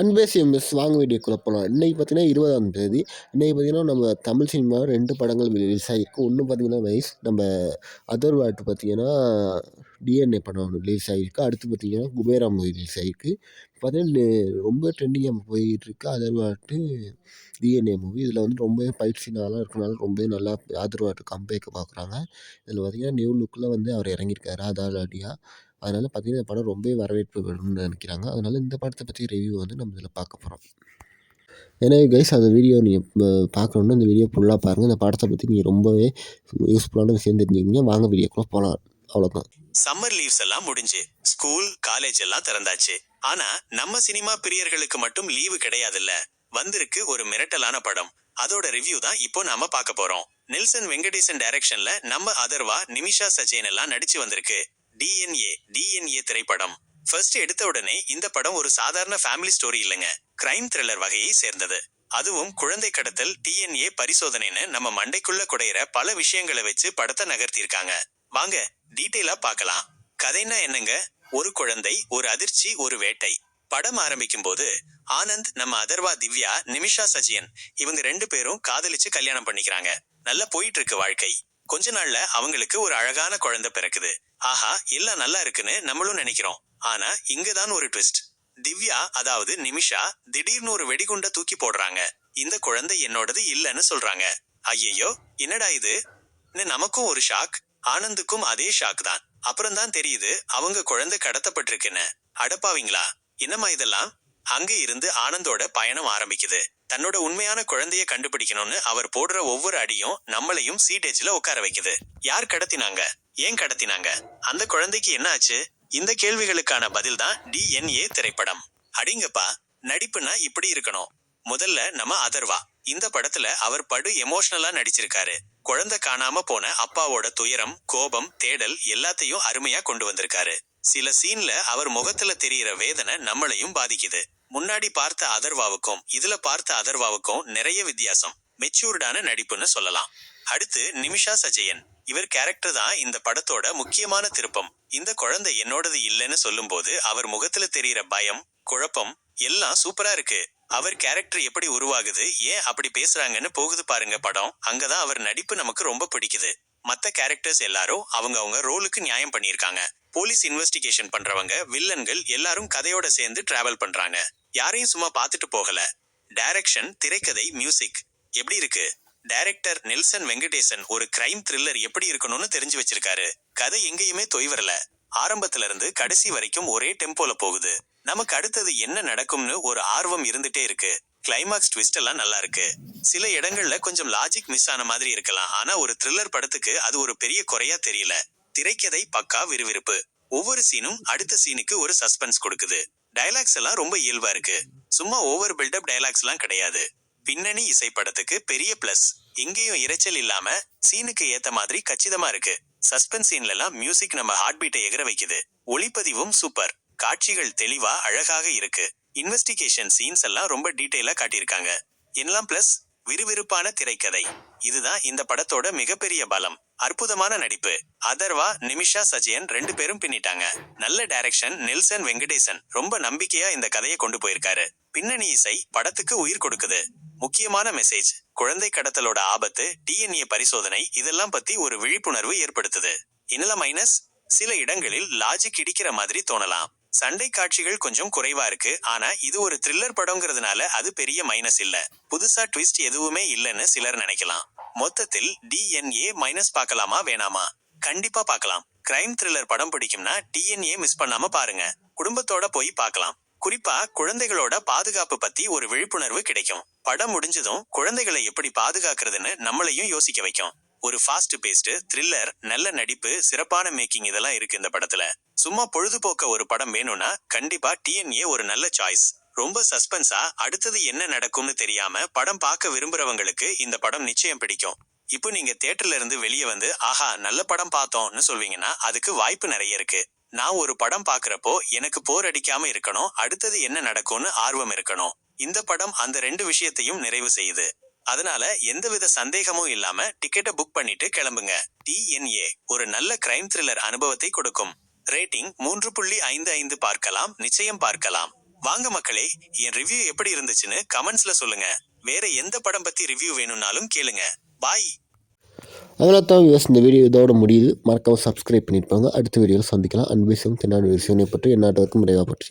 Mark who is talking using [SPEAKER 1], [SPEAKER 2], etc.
[SPEAKER 1] அன்பேசி MS வாங்க வேண்டிய போகலாம் இன்றைக்கி பார்த்தீங்கன்னா இருபதாம் தேதி. இன்றைக்கி பார்த்திங்கன்னா நம்ம தமிழ் சினிமா ரெண்டு படங்கள் ரிலீஸ் ஆகிருக்கு ஒன்று பார்த்திங்கன்னா வைஸ் நம்ம அதர் வாட்டு பார்த்தீங்கன்னா டிஎன்ஏ படம் ஒன்று ரிலீஸ் ஆகிருக்கு அடுத்து பார்த்தீங்கன்னா குபேரா மூவி ரிலீஸ் ஆகிருக்கு பார்த்தீங்கன்னா ரொம்ப ட்ரெண்டிங்காக போயிட்டுருக்கு. அதர்வாட்டு டிஎன்ஏ மூவி இதில் வந்து ரொம்பவே ஃபைட் சீனாலாம் இருக்கனால ரொம்பவே நல்லா ஆதரவாட்டு கம்பேக்க பார்க்குறாங்க இதில் பார்த்தீங்கன்னா நியூ லுக்கில் வந்து அவர் இறங்கியிருக்காரு. அதாலடியாக அதனால் பார்த்தீங்கன்னா இந்த படம் ரொம்பவே வரவேற்பு பெறும்னு நினைக்கிறாங்க. அதனால் இந்த படத்தை பற்றி ரிவ்யூ வந்து நம்ம இதில் பார்க்க போகிறோம் ஏன்னா கைஸ் அந்த வீடியோ நீங்கள் பார்க்கணுன்னா அந்த வீடியோ ஃபுல்லாக பாருங்கள் இந்த படத்தை பற்றி நீங்கள் ரொம்பவே யூஸ்ஃபுல்லான விஷயம் தெரிஞ்சுக்கிங்க வாங்க வீடியோக்குள்ளே போகலாம் அவ்வளோதான்
[SPEAKER 2] சம்மர் லீவ்ஸ் எல்லாம் முடிஞ்சு ஸ்கூல் காலேஜ் எல்லாம் திறந்தாச்சு. ஆனா நம்ம சினிமா பிரியர்களுக்கு மட்டும் லீவு கிடையாதுல்ல. வந்திருக்கு ஒரு மிரட்டலான படம். அதோட ரிவ்யூ தான் இப்போ நாம பார்க்க போறோம். நெல்சன் வெங்கடேசன் டைரக்ஷன்ல நம்ம அதர்வா நிமிஷா சஜேன் எல்லாம் நடிச்சு வந்திருக்கு. டிஎன்ஏ டிஎன்ஏ திரைப்படம். ஃபர்ஸ்ட் எடுத்த உடனே இந்த படம் ஒரு சாதாரண ஃபேமிலி ஸ்டோரி இல்லைங்க. கிரைம் த்ரில்லர் வகையை சேர்ந்தது. அதுவும் குழந்தை கடத்தல் டிஎன்ஏ பரிசோதனைன்னு நம்ம மண்டைக்குள்ள குடையிற பல விஷயங்களை வச்சு படத்தை நகர்த்தியிருக்காங்க. வாங்க டீட்டெயிலா பார்க்கலாம். கதைன்னா என்னங்க? ஒரு குழந்தை ஒரு அதிர்ச்சி ஒரு வேட்டை. படம் ஆரம்பிக்கும் போது ஆனந்த் நம்ம அதர்வா திவ்யா நிமிஷா சஜியன் இவங்க ரெண்டு பேரும் காதலிச்சு கல்யாணம் பண்ணிக்கிறாங்க. நல்லா போயிட்டு இருக்கு வாழ்க்கை. கொஞ்ச நாள்ல அவங்களுக்கு ஒரு அழகான குழந்தை பிறக்குது. ஆஹா எல்லாம் நல்லா இருக்குன்னு நம்மளும் நினைக்கிறோம். ஆனா இங்கதான் ஒரு ட்விஸ்ட் திவ்யா அதாவது நிமிஷா திடீர்னு ஒரு வெடிகுண்ட தூக்கி போடுறாங்க. இந்த குழந்தை என்னோடது இல்லைன்னு சொல்றாங்க. ஐயையோ என்னடா இது? நமக்கும் ஒரு ஷாக் ஆனந்துக்கும் அதே ஷாக் தான். அப்புறம் தான் தெரியுது அவங்க குழந்தை கடத்தப்பட்டிருக்குன்னு. அடப்பாவீங்களா என்னம்மா இதெல்லாம்? அங்க இருந்து ஆனந்தோட பயணம் ஆரம்பிக்குது. தன்னோட உண்மையான குழந்தைய கண்டுபிடிக்கணும்னு அவர் போடுற ஒவ்வொரு அடியும் நம்மளையும் சீட்டேஜ்ல உட்கார வைக்குது. யார் கடத்தினாங்க? ஏன் கடத்தினாங்க? அந்த குழந்தைக்கு என்ன ஆச்சு? இந்த கேள்விகளுக்கான பதில் தான் டிஎன்ஏ திரைப்படம். அடிங்கப்பா நடிப்புனா இப்படி இருக்கணும். முதல்ல நம்ம அதர்வா. இந்த படத்துல அவர் படு எமோஷனலா நடிச்சிருக்காரு. குழந்தை காணாம போன அப்பாவோட துயரம் கோபம் தேடல் எல்லாத்தையும் அருமையா கொண்டு வந்திருக்காரு. சில சீன்ல அவர் முகத்துல தெரியற வேதனை நம்மளையும் பாதிக்குது. முன்னாடி பார்த்த அதர்வாவுக்கும் இதுல பார்த்த அதர்வாவுக்கும் நிறைய வித்தியாசம். மெச்சூர்டான நடிப்புன்னு சொல்லலாம். அடுத்து நிமிஷா சஜயன். இவர் கேரக்டர் தான் இந்த படத்தோட முக்கியமான திருப்பம். இந்த குழந்தை என்னோடது இல்லைன்னு சொல்லும்போது அவர் முகத்துல தெரியற பயம் குழப்பம் எல்லாம் சூப்பரா இருக்கு. அவர் கேரக்டர் எப்படி உருவாகுது ஏன் அப்படி பேசுறாங்கன்னு போகுது பாருங்க படம். அங்கதான் அவர் நடிப்பு நமக்கு ரொம்ப பிடிக்குது. மத்த கேரக்டர்ஸ் எல்லாரும் அவங்க அவங்க ரோலுக்கு நியாயம் பண்ணியிருக்காங்க. போலீஸ் இன்வெஸ்டிகேஷன் பண்றவங்க வில்லன்கள் எல்லாரும் கதையோட சேர்ந்து டிராவல் பண்றாங்க. யாரையும் சும்மா பார்த்துட்டு போகல. டைரக்ஷன் திரைக்கதை மியூசிக் எப்படி இருக்கு? டைரக்டர் நெல்சன் வெங்கடேசன் ஒரு கிரைம் த்ரில்லர் எப்படி இருக்கணும்னு தெரிஞ்சு வச்சிருக்காரு. கதை எங்கேயுமே தொய்வரல ஆரம்பத்துல இருந்து கடைசி வரைக்கும் ஒரே டெம்போல போகுது. நமக்கு அடுத்தது என்ன நடக்கும்னு ஒரு ஆர்வம் இருந்துட்டே இருக்கு. கிளைமாக்ஸ் ட்விஸ்ட் எல்லாம் நல்லா இருக்கு. சில இடங்கள்ல கொஞ்சம் லாஜிக் மிஸ் ஆன மாதிரி இருக்கலாம். ஆனா ஒரு த்ரில்லர் படத்துக்கு அது ஒரு பெரிய குறையா தெரியல. திரைக்கதை பக்கா விறுவிறுப்பு. ஒவ்வொரு சீனும் அடுத்த சீனுக்கு ஒரு சஸ்பென்ஸ் கொடுக்குது. டைலாக்ஸ் எல்லாம் ரொம்ப இயல்பா இருக்கு. சும்மா ஓவர் பில்டப் டைலாக்ஸ் எல்லாம் கிடையாது. பின்னணி இசை படத்துக்கு பெரிய பிளஸ் இங்கேயும் இரைச்சல் இல்லாம சீனுக்கு ஏத்த மாதிரி கச்சிதமா இருக்கு. சஸ்பென்ஸ் சீன்ல எல்லாம் மியூசிக் நம்ம ஹார்ட் பீட்டை எகிற வைக்குது. ஒளிப்பதிவும் சூப்பர் காட்சிகள் தெளிவா அழகாக இருக்கு. இன்வெஸ்டிகேஷன் சீன்ஸ் எல்லாம் ரொம்ப டீட்டெயிலா காட்டியிருக்காங்க. எல்லாம் பிளஸ் விறுவிறுப்பான திரைக்கதை. இதுதான் இந்த படத்தோட மிகப்பெரிய பலம். அற்புதமான நடிப்பு. அதர்வா நிமிஷா சஜயன் ரெண்டு பேரும் பின்னிட்டாங்க. நல்ல டைரக்ஷன் நெல்சன் வெங்கடேசன். ரொம்ப நம்பிக்கையா இந்த கதையை கொண்டு போயிருக்காரு. பின்னணி இசை படத்துக்கு உயிர் கொடுக்குது. முக்கியமான மெசேஜ் குழந்தை கடத்தலோட ஆபத்து டிஎன்ஏ பரிசோதனை இதெல்லாம் பத்தி ஒரு விழிப்புணர்வு ஏற்படுத்துது. இன்னல மைனஸ் சில இடங்களில் லாஜிக் இடிக்கிற மாதிரி தோணலாம். சண்டை காட்சிகள் கொஞ்சம் குறைவா இருக்கு. ஆனா இது ஒரு த்ரில்லர் படம்ங்கிறதுனால அது பெரிய மைனஸ் இல்ல. புதுசா ட்விஸ்ட் எதுவுமே இல்லைன்னு சிலர் நினைக்கலாம். மொத்தத்தில் டிஎன்ஏ மைனஸ் பார்க்கலாமா வேணாமா? கண்டிப்பா பார்க்கலாம். கிரைம் த்ரில்லர் படம் பிடிக்கும்னா டிஎன்ஏ மிஸ் பண்ணாம பாருங்க. குடும்பத்தோட போய் பார்க்கலாம். குறிப்பா குழந்தைகளோட பாதுகாப்பு பத்தி ஒரு விழிப்புணர்வு கிடைக்கும். படம் முடிஞ்சதும் குழந்தைகளை எப்படி பாதுகாக்கிறதுன்னு நம்மளையும் யோசிக்க வைக்கும். ஒரு ஃபாஸ்ட் பேஸ்ட் த்ரில்லர் நல்ல நடிப்பு சிறப்பான மேக்கிங் இதெல்லாம் இருக்கு இந்த படத்துல. சும்மா பொழுதுபோக்க ஒரு படம் வேணும்னா கண்டிப்பா டிஎன்ஏ ஒரு நல்ல சாய்ஸ் ரொம்ப சஸ்பென்ஸா அடுத்தது என்ன நடக்கும்னு தெரியாம படம் பார்க்க விரும்புறவங்களுக்கு இந்த படம் நிச்சயம் பிடிக்கும். இப்போ நீங்க தியேட்டர்ல இருந்து வெளியே வந்து ஆஹா நல்ல படம் பார்த்தோம்னு சொல்வீங்கன்னா அதுக்கு வாய்ப்பு நிறைய இருக்கு. நான் ஒரு படம் பாக்குறப்போ எனக்கு போர் அடிக்காம இருக்கணும் அடுத்தது என்ன நடக்கும்னு ஆர்வம் இருக்கணும். இந்த படம் அந்த ரெண்டு விஷயத்தையும் நிறைவு செய்யுது. அதனால எந்தவித சந்தேகமும் இல்லாம டிக்கெட்டை புக் பண்ணிட்டு கிளம்புங்க. டிஎன்ஏ ஒரு நல்ல கிரைம் த்ரில்லர் அனுபவத்தை கொடுக்கும். ரேட்டிங் மூன்று புள்ளி ஐந்து ஐந்து பார்க்கலாம் நிச்சயம் பார்க்கலாம். வாங்க மக்களே என் ரிவ்யூ எப்படி இருந்துச்சுன்னு கமெண்ட்ஸ்ல சொல்லுங்க. வேற எந்த படம் பத்தி ரிவ்யூ வேணும்னாலும் கேளுங்க. பாய்
[SPEAKER 1] அதனால தான் வியூஸ் இந்த வீடியோ இதோட முடியுது. மறக்காமல் சப்ஸ்கிரைப் பண்ணியிருப்பாங்க அடுத்த வீடியோவில் சந்திக்கலாம். அன்பேசும் தென்னாடு விஷயம் பற்றி எந்நாட்டவருக்கும் விரைவாக பற்றி.